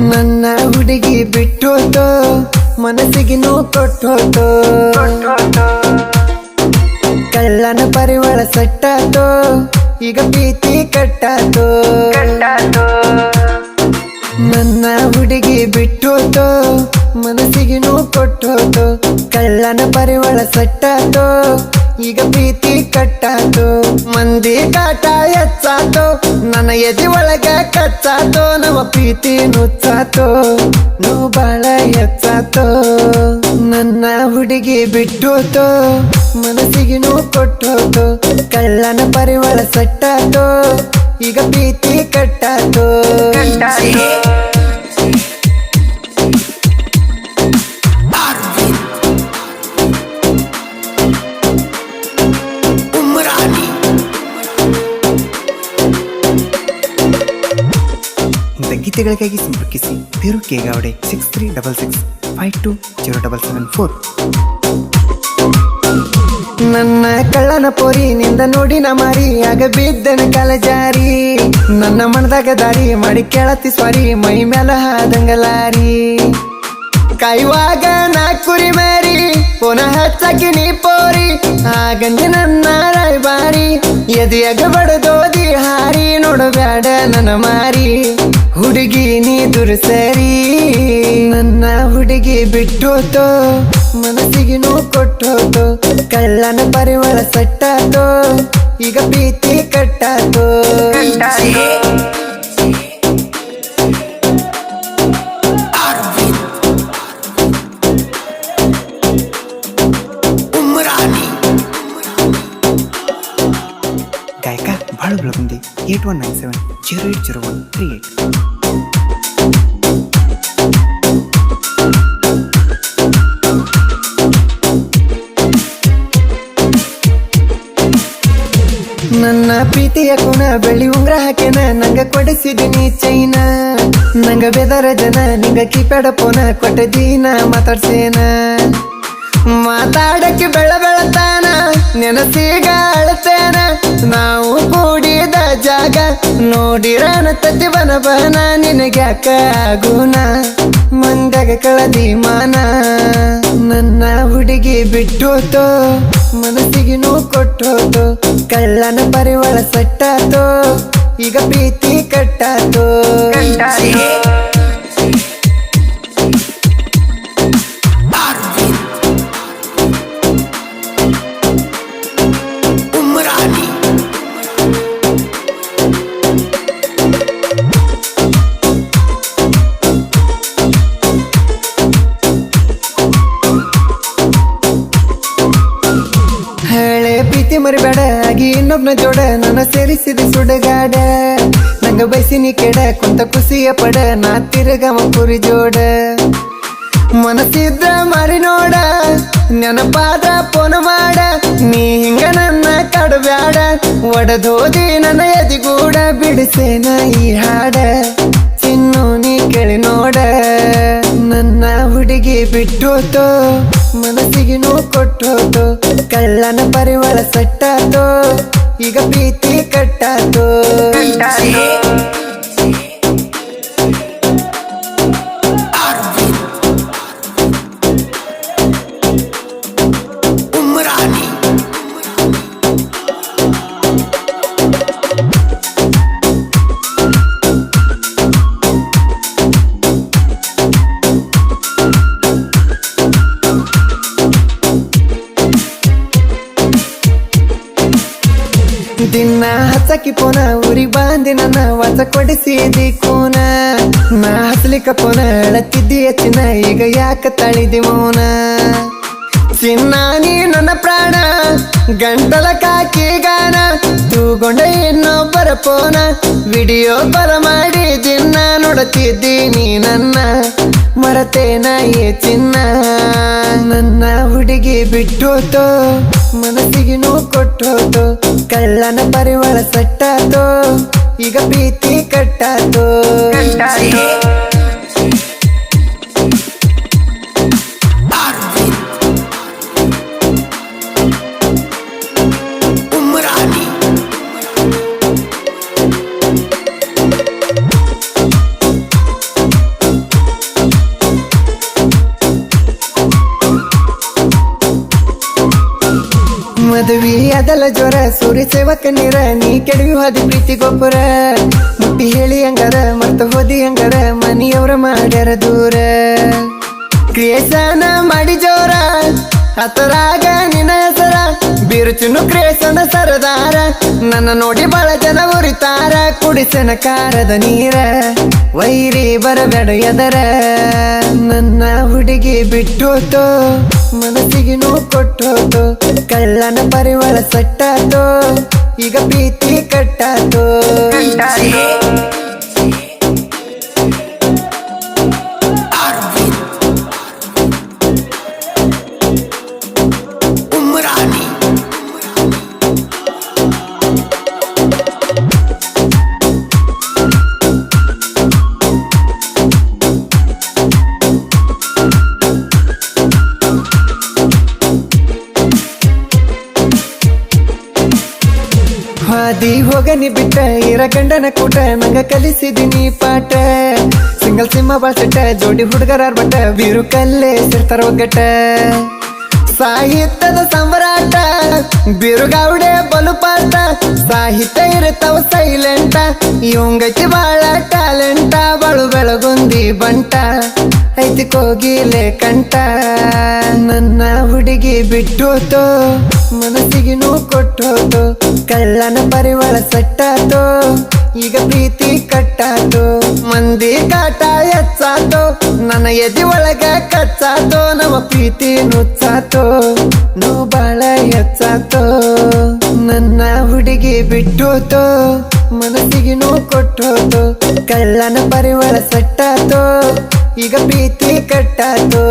ನನ್ನ ಹುಡುಗಿ ಬಿಟ್ಟೋತು ಮನಸ್ಸಿಗೆ ನೋವು ಕೊಟ್ಟೋತು ಕಳ್ಳನ ಪರಿವಳ ಸಟ್ಟಾತು ಈಗ ಪ್ರೀತಿ ಕಟ್ಟಾತು ನನ್ನ ಹುಡುಗಿ ಬಿಟ್ಟೋತು ಮನಸ್ಸಿಗೆ ನೋವು ಕೊಟ್ಟೋತು ಕಳ್ಳನ ಪರಿವಳ ಸಟ್ಟಾತು ಈಗ ಪ್ರೀತಿ ಕಟ್ಟಾತು ಮಂದಿ ಕಾಟ ಹೆಚ್ಚಾತು ನನ್ನ ಎದೆ ಒಳಗೆ ಕಚ್ಚಾತೋ, ನಮ್ಮ ಪ್ರೀತಿ ನುಚ್ಚಾತೋ, ನೋವು ಬಾಳ ಎಚ್ಚಾತೋ ನನ್ನ ಹುಡುಗಿ ಬಿಟ್ಟೋತೋ, ಮನಸ್ಸಿಗೆ ನೋವು ಕೊಟ್ಟೋತು, ಕಳ್ಳನ ಪರಿವಳ ಸಟ್ಟಾತೋ, ಈಗ ಪ್ರೀತಿ ಕಟ್ಟಾತು. ಇಂಥ ಗೀತೆಗಳಿಗಾಗಿ ಸಂಪರ್ಕಿಸಿ ಬೇರು ಕೇಗಾವಡೆ six three double six five two zero double seven four ನನ್ನ ಕಳ್ಳನ ಪೋರಿ ನಿಂದ ನೋಡಿ ನ ಮಾರಿ, ಆಗ ಬಿದ್ದನ ಕಾಲ ಜಾರಿ. ನನ್ನ ಮನದಾಗ ದಾರಿ ಮಾಡಿ ಕೇಳತಿ ಸ್ವಾರಿ, ಮೈ ಮ್ಯಾಲ ಹಾದಂಗಲಾರಿ ಕಾಯುವಾಗ ನಾ ಕುರಿ ಮಾರಿ, ಪುನಃ ಹಚ್ಚಕ್ಕೆ ನೀ ಪೋರಿ. ಆಗಂಜಿ ನನ್ನ ರಾಯಬಾರಿ ಎದೆಯಾಗ ಬಡದೋದಿ ಹಾರಿ ನೋಡಬೇಡ ನನ್ನ ಮಾರಿ. ಹುಡುಗಿ ನೀ ದುರ್ಸರಿ ನನ್ನ ಹುಡುಗಿ ಬಿಟ್ಟೋತು ಮನಸ್ಸಿಗೆ ನೋವು ಕೊಟ್ಟೋತು ಕಳ್ಳನ ಪರಿವಳ ಸಟ್ಟಾತು ಈಗ ಪ್ರೀತಿ ಕಟ್ಟಾತು. ಗಾಯಕ Balu Belagundi eight one nine seven. ನನ್ನ ಪ್ರೀತಿಯ ಕುಣ ಬೆಳ್ಳಿ ಉಂಗ್ರ ಹಾಕ್ಯಾನ ನಂಗ ಕೊಡಿಸಿದೀನಿ ಚೈನ. ನಂಗ ಬೆದರ ಜನ, ನಿಂಗ ಕೀಪ್ಯಾಡ ಪೋನ ಕೊಟ್ಟ ದೀನ ಮಾತಾಡ್ಸೇನ. ಮಾತಾಡಕ್ಕೆ ಬೆಳ ಬೆಳತಾನ, ನೆನಸೀಗ ಅಳತೇನ. ನಾವು ನೋಡಿರನ ತತ್ತಿ ಬನ ಬನ ನಿನಗ್ಯಾಕ ಗುಣ ಮಂದಾಗ ಕಳದಿ ಮಾನ? ನನ್ನ ಹುಡುಗಿ ಬಿಟ್ಟೋತು? ಮನಸ್ಸಿಗೆ ನೋವು ಕೊಟ್ಟೋತು? ಕಳ್ಳನ ಪರಿವಳ ಸಟ್ಟಾತು? ಈಗ ಪ್ರೀತಿ ಕಟ್ಟಾತು? ಹಳೆ ಪ್ರೀತಿ ಮರಿಬೇಡ, ಆಗಿ ಇನ್ನೊಬ್ನ ಜೋಡ ನನ್ನ ಸೇರಿಸಿದ ಸುಡಗಾಡ. ನಂಗ ಬಯಸಿನಿ ಕೆಡ, ಕುಂತ ಖುಷಿಯ ಪಡ, ನಾ ತಿರುಗವ ಕುರಿ ಜೋಡ. ಮನಸ್ಸಿದ್ರ ಮಾರಿ ನೋಡ ನೆನಪಾದ ಪೋನ ಮಾಡ. ನೀ ಹಿಂಗ ನನ್ನ ಕಡಬ್ಯಾಡ ಒಡದೋದಿ ನನ್ನ ಎದಿಗೂಡ ಬಿಡಿಸೇನ ಈ ಹಾಡ. ಚಿನ್ನು ನೀ ಕೇಳಿ ನೋಡ, ನನ್ನ ಹುಡುಗಿ ಬಿಟ್ಟೋತು, ಮನಸ್ಸಿಗೆ ನೋ ಕೊಟ್ಟೋತು. ಕಳ್ಳನ ಪರಿವಳ ಸಟ್ಟಾತು ಈಗ ಪ್ರೀತಿ ಕಟ್ಟಾತು. ಹಚ್ಚಕಿ ಪೋನ, ಊರಿಗ್ ಬಾಂದಿ ನನ್ನ ವಾಸ ಕೊಡಿಸಿದಿ ಕೋನ. ನಾ ಹಸಲಿಕ ಪೋನ, ಅಳತಿದ್ದಿ ಚಿನ್ನ ಈಗ ಯಾಕ ತಳಿದಿ ಮೌನ. ಚಿನ್ನ ನೀ ನನ್ನ ಪ್ರಾಣ ಗಂಟಲ ಕಾಕಿ ಗಾನ. ತೂಗೊಂಡ ಇನ್ನೊಬ್ಬರ ಪೋನ, ವಿಡಿಯೋ ಬರ ಮಾಡಿ ದಿನ ನೋಡುತ್ತಿದ್ದೀನಿ ನನ್ನ. ಮರತೇನ ಏ ಚಿನ್ನ, ನನ್ನ ಹುಡುಗಿ ಬಿಟ್ಟೋತು, ಮನಸ್ಸಿಗೆ ನೋವು ಕೊಟ್ಟೋತು. ಕಳ್ಳನ ಪರಿವಳ ಸಟ್ಟಾತು ಈಗ ಪ್ರೀತಿ ಕಟ್ಟಾತು ಮ್ಯಾಲ ಜ್ವರ, ಸೂರ್ಯ ಸೇವಕ ನೀರ, ನೀ ಕೆಡವಿ ಹೋದಿ ಪ್ರೀತಿ ಗೊಬ್ಬರ ಮುಟ್ಟಿ ಹೇಳಿ ಹಂಗಾರ, ಮರ್ತ ಹೋದಿ ಹಂಗಾರ, ಮನಿಯವ್ರ ಮಾಡ್ಯಾರ ದೂರ. ಕ್ರಿಯೇಷನ್ ಮಾಡಿ ಜೋರ, ಹತರಾಗ ನಿನ್ನ ಹೆಸರ. ಬಿರುಚುನು ಕ್ರಿಯೇಷನ್ ಸರದಾರ, ನನ್ನ ನೋಡಿ ಬಹಳ ಜನ ಉರಿತಾರ. ಕುಡಿಸನ ಕಾರದ ನೀರ, ವೈರಿ ಬರಬೇಡ ಎದರ. ನನ್ನ ಹುಡುಗಿ ಬಿಟ್ಟೋತು ಮನಸ್ಸಿಗೆ ನೋವು ಕೊಟ್ಟೋದು ಕಳ್ಳನ ಪರಿವಾರ ಸಟ್ಟಾತು ಈಗ ಪ್ರೀತಿ ಕಟ್ಟಾತು ಹಾದಿ ಹೋಗನಿ ಬಿಟ್ಟ ಇರ ಗಂಡನ ಕೂಟ, ನಂಗ ಕಲಿಸಿದಿನಿ ಪಾಠ. ಸಿಂಗಲ್ ಸಿಂಹ ಬಳಸಿಟ್ಟ, ಜೋಡಿ ಹುಡುಗರ ಬಟ್ಟ ಬೀರು ಕಲ್ಲೇ ಸಿರ್ತಾರ ಒಗ್ಗಟ್ಟ ಸಾಹಿತ್ಯದ ಸಮ್ರಾಟ ಬಿರುಗಾವಡೆ ಬಲು ಪಾಠ ಸಾಹಿತ್ಯ ಇರುತ್ತವ ಸೈಲೆಂಟ ಇವಂಗೈತಿ ಬಾಳ ಟ್ಯಾಲೆಂಟ ಬಳು ಬೆಳಗುಂದಿ ಬಂಟ. ಐತಿ ಕೋಗಿಲೆ ಕಂಟ ನನ್ನ ಹುಡುಗಿ ಬಿಟ್ಟು ಮನಸ್ಸಿಗೆ ನೋವು ಕೊಟ್ಟೋತು, ಕಳ್ಳನ ಪರಿವಳ ಸಟ್ಟಾತು, ಈಗ ಪ್ರೀತಿ ಕಟ್ಟಾತು, ಮಂದಿ ಕಾಟ ಹೆಚ್ಚಾತು, ನನ್ನ ಎದಿ ಒಳಗ ಕಚ್ಚಾತು, ನಮ್ಮ ಪ್ರೀತಿ ನುಚ್ಚಾತು, ನೋವು ಬಾಳ ಎಚ್ಚಾತು ನನ್ನ ಹುಡುಗಿ ಬಿಟ್ಟೋತು, ಮನಸ್ಸಿಗೆ ನೋವು ಕೊಟ್ಟೋತು, ಕಳ್ಳನ ಪರಿವಳ ಸಟ್ಟಾತು, ಈಗ ಪ್ರೀತಿ ಕಟ್ಟಾತು.